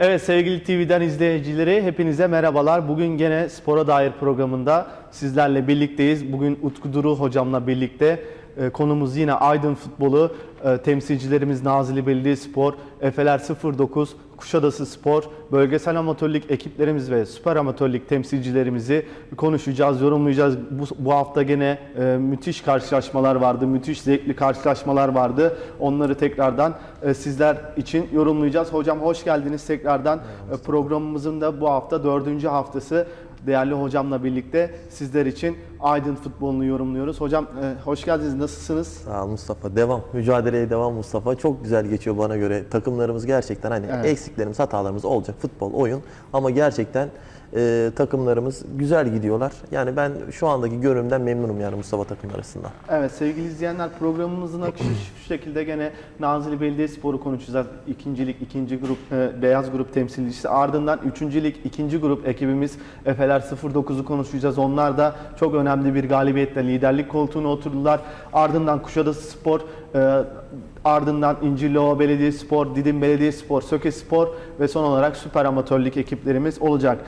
Evet sevgili TV'den izleyicileri hepinize merhabalar. Bugün gene spora dair programında sizlerle birlikteyiz. Bugün Utku Duru hocamla birlikte konumuz yine Aydın Futbolu. E, temsilcilerimiz Nazilli Belediyespor, Efeler 09, Kuşadası Spor, bölgesel amatörlük ekiplerimiz ve süper amatörlük temsilcilerimizi konuşacağız, yorumlayacağız. Bu, bu hafta gene e, müthiş karşılaşmalar vardı, müthiş zevkli karşılaşmalar vardı. Onları tekrardan e, sizler için yorumlayacağız. Hocam hoş geldiniz tekrardan. E, programımızın da bu hafta dördüncü haftası. Değerli hocamla birlikte sizler için Aydın futbolunu yorumluyoruz. Hocam e, hoş geldiniz. Nasılsınız? Sağ ol Mustafa. Devam. Mücadeleye devam Mustafa. Çok güzel geçiyor bana göre. Takımlarımız gerçekten hani Evet. eksiklerimiz, hatalarımız olacak. Futbol, oyun. Ama gerçekten e, takımlarımız güzel gidiyorlar. Yani ben şu andaki görünümden memnunum yani Mustafa takım arasında. Evet sevgili izleyenler programımızın akışı şu şekilde gene Nazilli Belediyespor'u konuşacağız. İkincilik, ikinci grup, e, beyaz grup temsilcisi. Ardından üçüncülük, ikinci grup ekibimiz Efeler 09'u konuşacağız. Onlar da çok önemli bir galibiyetle liderlik koltuğuna oturdular. Ardından Kuşadası Spor, e, ardından İncirliova Belediyespor, Didim Belediyespor, Söke Spor ve son olarak süper amatörlük ekiplerimiz olacak.